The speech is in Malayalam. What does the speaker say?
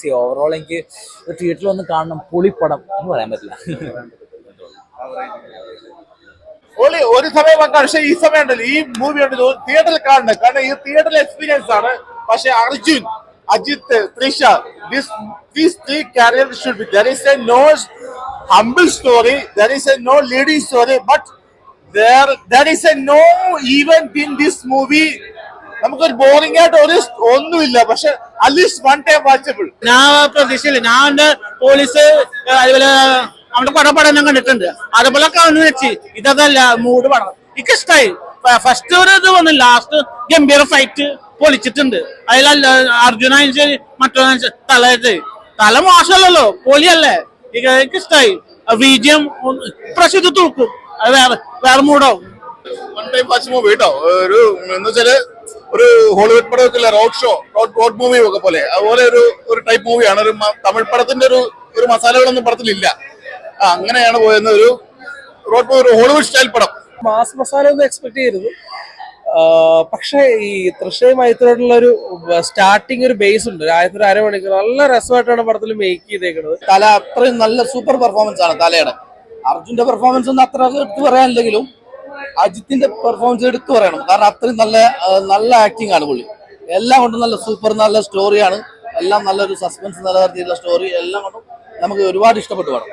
സി ഓവറോൾ എനിക്ക് തിയേറ്ററിൽ ഒന്ന് കാണണം പുളിപ്പടം എന്ന് പറയാൻ പറ്റില്ല. ഒളി ഒരു സമയം വെക്കാം പക്ഷെ ഈ സമയം ഉണ്ടല്ലോ. ഈ മൂവി ഉണ്ടല്ലോ. തിയേറ്ററിൽ കാണണം. കാരണം ഈ തിയേറ്ററിൽ എക്സ്പീരിയൻസ് ആണ്. പക്ഷെ Arjun Ajith Trisha this these three career should be there is a no humble story there is a no leading story but there there is a no event in this movie. നമുക്കൊരു ബോറിംഗ് ആയിട്ട് ഒരു ഒന്നുമില്ല. പക്ഷെ അറ്റ്ലീസ്റ്റ് വൺ ടൈം വാച്ചബിൾ ഞാൻ പ്രതീക്ഷയില്ല. ഞാൻ പോലീസ് അതുപോലെ അവിടെ കുറെ പടം ഞാൻ കണ്ടിട്ടുണ്ട്. അതുപോലെ കാണുന്ന വെച്ച് ഇതല്ല മൂഡ് പടം. എനിക്ക് ഇഷ്ടമായി ഫസ്റ്റ് ഒരു ഇത് വന്നു. ലാസ്റ്റ് ഗംഭീര ഫൈറ്റ് പൊളിച്ചിട്ടുണ്ട്. അതിലല്ല അർജുനായാലും ശരി മറ്റൊന്നും തല തല മോശമല്ലല്ലോ പൊളിയല്ലേ എനിക്ക് എനിക്ക് ഇഷ്ടമായി വിജയം പ്രശ്നം ഇത് തൂക്കും. അത് വേറെ വേറെ മൂടാവും വൺ ടൈം വാച്ച് മൂവി കേട്ടോ ഒരു എന്ന് വെച്ചാൽ ഒരു Hollywood പടമൊക്കെ road show road road movie ഒക്കെ പോലെ. അതുപോലെ ഒരു ഒരു ടൈപ്പ് മൂവിയാണ് ഒരു തമിഴ് പടത്തിന്റെ ഒരു ഒരു മസാലകളൊന്നും പടത്തിലില്ല. ആ അങ്ങനെയാണ് പോയെന്ന് ഒരു റോഡ് മൂവി ഒരു ഹോളിവുഡ് സ്റ്റൈൽ പടം. മാസ് മസാല ഒന്നും എക്സ്പെക്ട് ചെയ്തിരുന്നു പക്ഷേ ഈ തൃശ്ശയുമായിട്ടുള്ള ഒരു സ്റ്റാർട്ടിങ് ഒരു ബേസ് ഉണ്ട്. ആയിരത്തി ഒരു അരമണിക്കൂർ നല്ല രസമായിട്ടാണ് പടത്തിൽ മേക്ക് ചെയ്തേക്കുന്നത് തല അത്രയും നല്ല സൂപ്പർ പെർഫോമൻസ് ആണ് തലയുടെ. അർജുന്റെ പെർഫോമൻസ് ഒന്നും അത്ര എടുത്ത് പറയാനില്ലെങ്കിലും അജിത്തിന്റെ പെർഫോമൻസ് എടുത്തു പറയണം. കാരണം അത്രയും നല്ല നല്ല ആക്ടിങ് ആണ് പുള്ളി. എല്ലാം കൊണ്ടും നല്ല സൂപ്പർ നല്ല സ്റ്റോറിയാണ് എല്ലാം നല്ലൊരു സസ്പെൻസ് നിലനിർത്തിയിട്ടുള്ള സ്റ്റോറി എല്ലാം കൊണ്ടും നമുക്ക് ഒരുപാട് ഇഷ്ടപ്പെട്ടു വേണം.